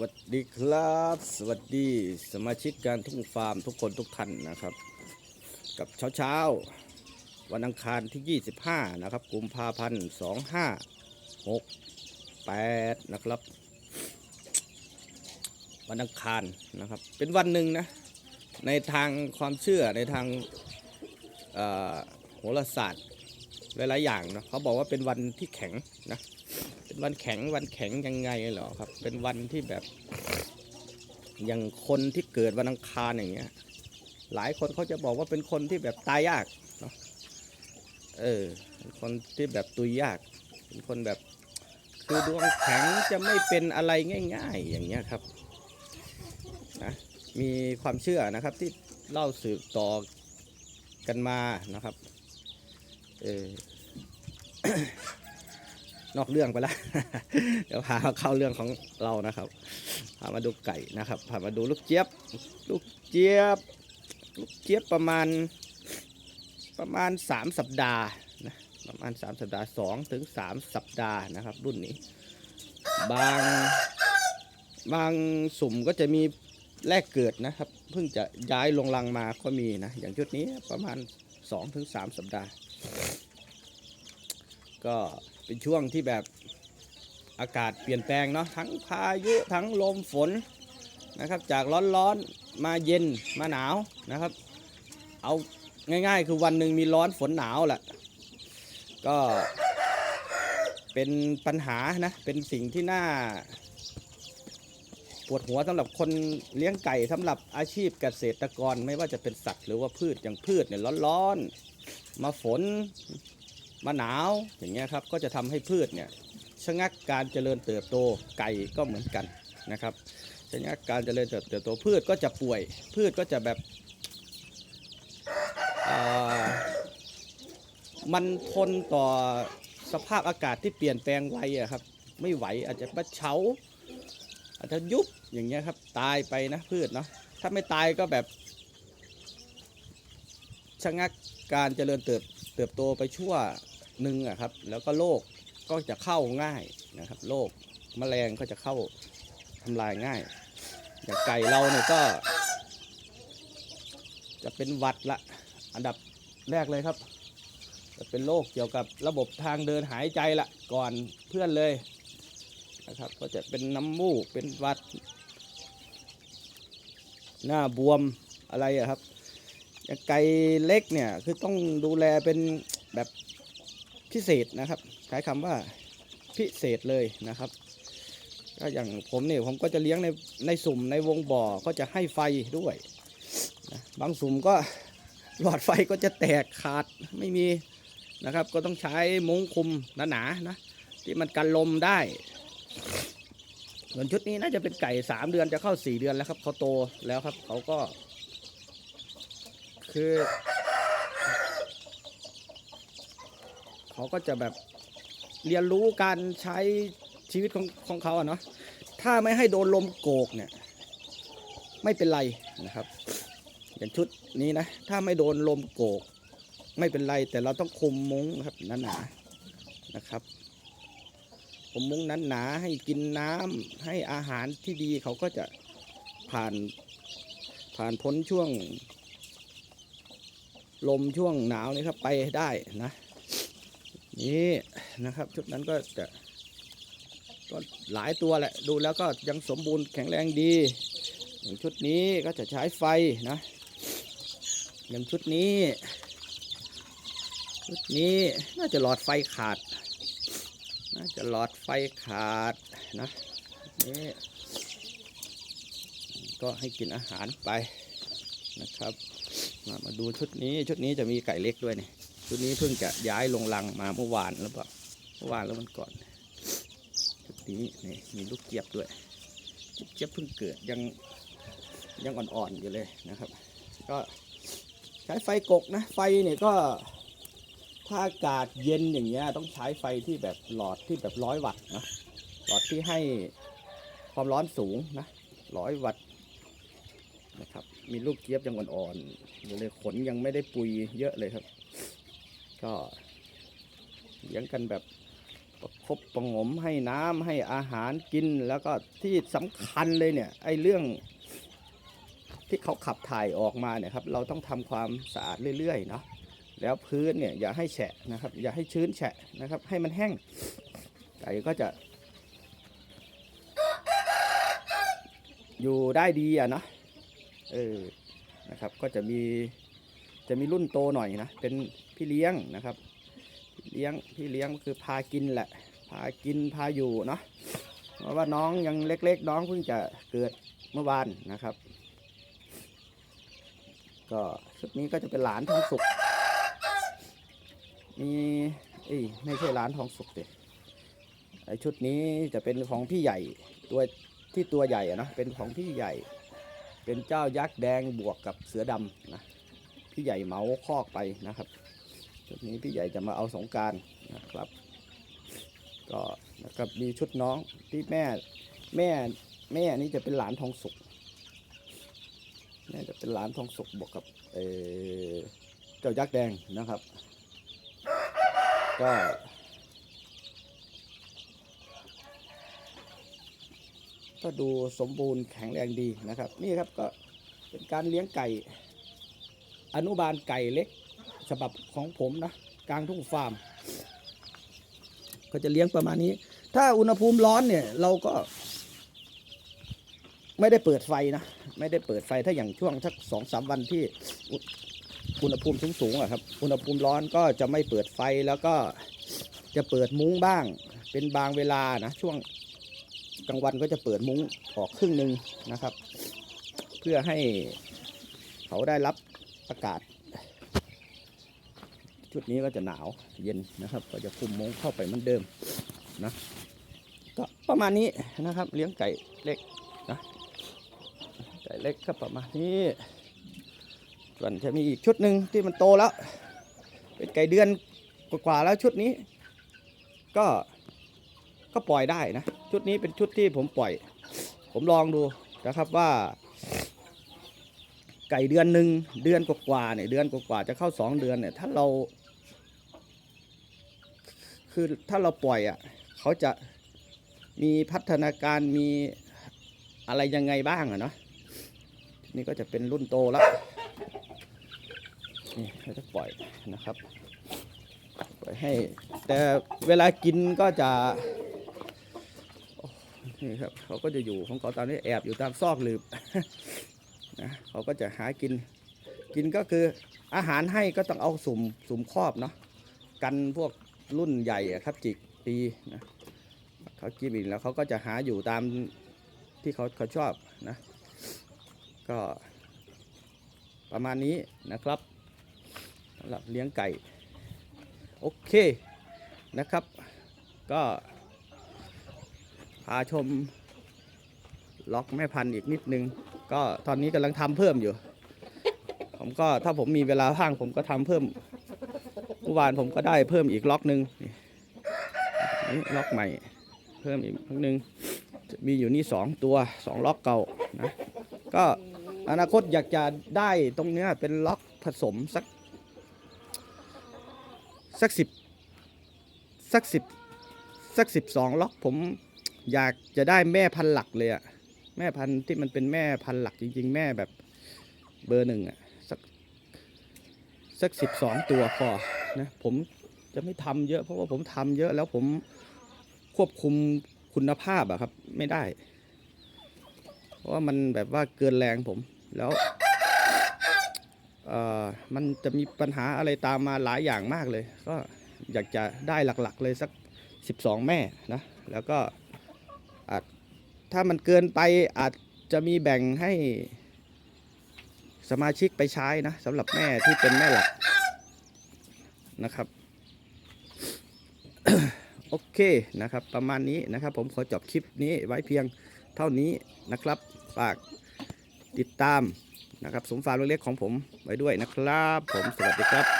วัสดีครับ สวัสดีสมาชิกการทุ่งฟาร์มทุกคนทุกท่านนะครับ กับเช้าเช้าวันอังคารที่ 25 นะครับกุมภาพันธ์2568 นะครับ วันอังคารนะครับ เป็นวันหนึ่งนะ ในทางความเชื่อในทางโหราศาสตร์หลายๆอย่างนะเขาบอกว่าเป็นวันที่แข็งนะ วันแข็งวันแข็งยังไงเหรอครับ เป็นวันที่แบบ อย่างคนที่เกิดวันอังคารอย่างเงี้ย หลายคนเขาจะบอกว่าเป็นคนที่แบบตายยากเนาะเออเป็นคนที่แบบตุยยาก เป็นคนแบบคือดวงแข็งจะไม่เป็นอะไรง่าย ๆ อย่างเงี้ยครับนะมีความเชื่อนะครับที่เล่าสืบต่อกันมานะครับ เออ นอกเรื่องไปแล้ว เดี๋ยวพาเข้าเรื่องของเรานะครับพามาดูไก่นะครับพามาดูลูกเจี๊ยบ ลูกเจี๊ยบ ลูกเจี๊ยบประมาณ ประมาณสามสัปดาห์นะประมาณสามสัปดาห์สองถึงสามสัปดาห์นะครับ รุ่นนี้ บางบางสุ่มก็จะมีแรกเกิดนะครับ เพิ่งจะย้ายลงรังมาก็มีนะ อย่างชุดนี้ประมาณสองถึงสามสัปดาห์ ก็ เป็นช่วงที่แบบอากาศเปลี่ยนแปลงเนาะทั้งพายุทั้งลมฝนนะครับ จากร้อนๆมาเย็นมาหนาวนะครับ เอาง่ายๆ คือวันหนึ่งมีร้อนฝนหนาวแหละก็เป็นปัญหานะเป็นสิ่งที่น่าปวดหัวสำหรับคนเลี้ยงไก่สำหรับอาชีพเกษตรกรไม่ว่าจะเป็นสัตว์หรือว่าพืชอย่างพืชเนี่ยร้อนๆ มาฝน มาหนาวอย่างเงี้ยครับก็จะทำให้พืชเนี่ยชะงักการเจริญเติบโตไก่ก็เหมือนกันนะครับชะงักการเจริญเติบโตพืชก็จะป่วย พืชก็จะแบบมันทนต่อสภาพอากาศที่เปลี่ยนแปลงไวอะครับไม่ไหวอาจจะปะเฉาอาจจะยุบอย่างเงี้ยครับตายไปนะพืชเนาะถ้าไม่ตายก็แบบชะงักการเจริญเติบเติบโตไปชั่ว หนึ่งอะครับ แล้วก็โรคก็จะเข้าง่ายนะครับโรคแมลงก็จะเข้าทำลายง่าย อย่างไก่เราเนี่ยก็ จะเป็นหวัดละอันดับแรกเลยครับ จะเป็นโรคเกี่ยวกับระบบทางเดินหายใจละก่อนเพื่อนเลยนะครับ ก็จะเป็นน้ำมูกเป็นวัด หน้าบวมอะไรอะครับอย่างไก่เล็กเนี่ยคือต้องดูแลเป็นแบบ พิเศษนะครับใช้คำว่าพิเศษเลยนะครับก็อย่างผมเนี่ยผมก็จะเลี้ยงในในสุ่มในวงบ่อก็จะให้ไฟด้วยนะบางสุ่มก็หลอดไฟก็จะแตกขาดไม่มีนะครับ ก็ต้องใช้มุ้งคลุมหนาๆนะที่มันกันลมได้ส่วนชุดนี้น่าจะเป็นไก่สามเดือนจะเข้าสี่เดือนแล้วครับเขาโตแล้วครับเขาก็ คือ เขาก็จะแบบเรียนรู้การใช้ชีวิตของของเขาอะเนาะถ้าไม่ให้โดนลมโกกเนี่ย ไม่เป็นไรนะครับ อย่างชุดนี้นะ ถ้าไม่โดนลมโกก ไม่เป็นไร แต่เราต้องคุมมุ้งครับหนาๆนะครับคุมมุ้งหนาให้กินน้ำให้อาหารที่ดีเขาก็จะผ่านผ่านพ้นช่วง ลมช่วงหนาวนี่ครับไปได้นะ นี่นะครับชุดนั้นก็จะก็หลายตัวแหละดูแล้วก็ยังสมบูรณ์แข็งแรงดีอย่างชุดนี้ก็จะใช้ไฟนะอย่างชุดนี้ ชุดนี้น่าจะหลอดไฟขาด น่าจะหลอดไฟขาดนะนี่ก็ให้กินอาหารไปนะครับ มามาดูชุดนี้ชุดนี้จะมีไก่เล็กด้วยนี่ ชุดนี้เพิ่งจะย้ายลงรังมาเมื่อวานหรือเปล่าเมื่อวานแล้วมันก่อนชุดนี้นี่มีลูกเจี๊ยบด้วยลูกเจี๊ยบเพิ่งเกิดยังยังอ่อนๆอยู่เลยนะครับ ก็ใช้ไฟกกนะ ไฟเนี่ยก็ถ้าอากาศเย็นอย่างเงี้ยต้องใช้ไฟที่แบบหลอดที่แบบร้อยวัตต์นะหลอดที่ให้ความร้อนสูงนะร้อยวัตต์นะครับ มีลูกเจี๊ยบยังอ่อนๆอยู่เลยขนยังไม่ได้ปุยเยอะเลยครับ ก็เลี้ยงกันแบบประคบประหงมให้น้ำให้อาหารกินแล้วก็ที่สำคัญเลยเนี่ยไอ้เรื่องที่เขาขับถ่ายออกมาเนี่ยครับเราต้องทำความสะอาดเรื่อยๆเนาะแล้วพื้นเนี่ยอย่าให้แฉะนะครับ อย่าให้ชื้นแฉะนะครับ ให้มันแห้งไก่ก็จะอยู่ได้ดีอะเนาะเออนะครับก็จะมี จะมีรุ่นโตหน่อยนะ เป็นพี่เลี้ยงนะครับพี่เลี้ยงพี่เลี้ยงก็คือพากินแหละ พากินพาอยู่เนาะ เพราะว่าน้องยังเล็กๆ น้องเพิ่งจะเกิดเมื่อวานนะครับ ก็ชุดนี้ก็จะเป็นหลานทองสุก มีเอ้ยไม่ใช่หลานทองสุกดิไอชุดนี้จะเป็นของพี่ใหญ่ตัวที่ตัวใหญ่อะนะเป็นของพี่ใหญ่ เป็นเจ้ายักษ์แดงบวกกับเสือดำนะ พี่ใหญ่เหมาคอกไปนะครับชุดนี้พี่ใหญ่จะมาเอาสงการนะครับ ก็แล้วก็มีชุดน้องที่แม่แม่แม่นี่จะเป็นหลานทองสุกนี่จะเป็นร้านทองสุกบวกกับเออเจ้ายักษ์แดงนะครับ ก็ก็ดูสมบูรณ์แข็งแรงดีนะครับ นี่ครับก็เป็นการเลี้ยงไก่ อนุบาลไก่เล็กฉบับของผมนะกลางทุ่งฟาร์ม ก็จะเลี้ยงประมาณนี้ ถ้าอุณหภูมิร้อนเนี่ยเราก็ ไม่ได้เปิดไฟนะ ไม่ได้เปิดไฟถ้าอย่างช่วงสักสองสามวันที่อุณหภูมิสูงๆอะครับ อุณหภูมิร้อนก็จะไม่เปิดไฟแล้วก็จะเปิดมุ้งบ้าง เป็นบางเวลานะ ช่วงกลางวันก็จะเปิดมุ้งออกครึ่งหนึ่งนะครับ เพื่อให้เขาได้รับ อากาศ ชุดนี้ก็จะหนาวเย็นนะครับ ก็จะคุมมงเข้าไปเหมือนเดิมนะก็ประมาณนี้นะครับเลี้ยงไก่เล็กนะไก่เล็กก็ประมาณนี้ส่วนจะมีอีกชุดหนึ่งที่มันโตแล้ว เป็นไก่เดือนกว่าแล้วชุดนี้ ก็ก็ปล่อยได้นะ ชุดนี้เป็นชุดที่ผมปล่อย ผมลองดูนะครับว่า ไก่เดือนหนึ่งเดือนกว่าๆเนี่ยเดือนกว่าๆจะเข้าสองเดือนเนี่ย ถ้าเรา คือถ้าเราปล่อยอะเขาจะมีพัฒนาการมีอะไรยังไงบ้างอะเนาะนี่ก็จะเป็นรุ่นโตแล้วนี่เราจะปล่อยนะครับปล่อยให้ แต่เวลากินก็จะนี่ครับเขาก็จะอยู่ของเขาตอนนี้แอบอยู่ตามซอกหลืบ นะเขาก็จะหากินกินก็คืออาหารให้ก็ต้องเอาสุ่มสุ่มครอบเนาะกันพวกรุ่นใหญ่ครับจิกตีนะเขากินอีกแล้วเขาก็จะหาอยู่ตามที่เขาเขาชอบนะก็ประมาณนี้นะครับสำหรับเลี้ยงไก่ โอเคนะครับ ก็พาชมล็อกแม่พันธุ์อีกนิดนึง ก็ตอนนี้กำลังทำเพิ่มอยู่ ผมก็ถ้าผมมีเวลาว่างผมก็ทำเพิ่มเมื่อวานผมก็ได้เพิ่มอีกล็อกหนึ่งนี่ล็อกใหม่ เพิ่มอีกล็อกหนึ่งจะมีอยู่นี่สองตัวสองล็อกเก่านะก็อนาคตอยากจะได้ตรงเนี้ยเป็นล็อกผสมสักสักสิบสักสิบสักสิบสองล็อกผมอยากจะได้แม่พันหลักเลยอะ แม่พันธุ์ที่มันเป็นแม่พันธุ์หลักจริง ๆ แม่แบบเบอร์หนึ่งอะสักสักสิบสองตัวพอนะผมจะไม่ทำเยอะ เพราะว่าผมทำเยอะแล้วผมควบคุมคุณภาพอะครับ ไม่ได้ เพราะว่ามันแบบว่าเกินแรงผมแล้วเอ่อมันจะมีปัญหาอะไรตามมาหลายอย่างมากเลย ก็อยากจะได้หลักๆเลยสัก 12 แม่นะแล้วก็ ถ้ามันเกินไปอาจจะมีแบ่งให้สมาชิกไปใช้นะสำหรับแม่ที่เป็นแม่หลักนะครับ โอเคนะครับ ประมาณนี้นะครับ ผมขอจบคลิปนี้ไว้เพียงเท่านี้นะครับฝากติดตามนะครับสมฟาร์มเล็กๆของผมไว้ด้วยนะครับ ผมสวัสดีครับ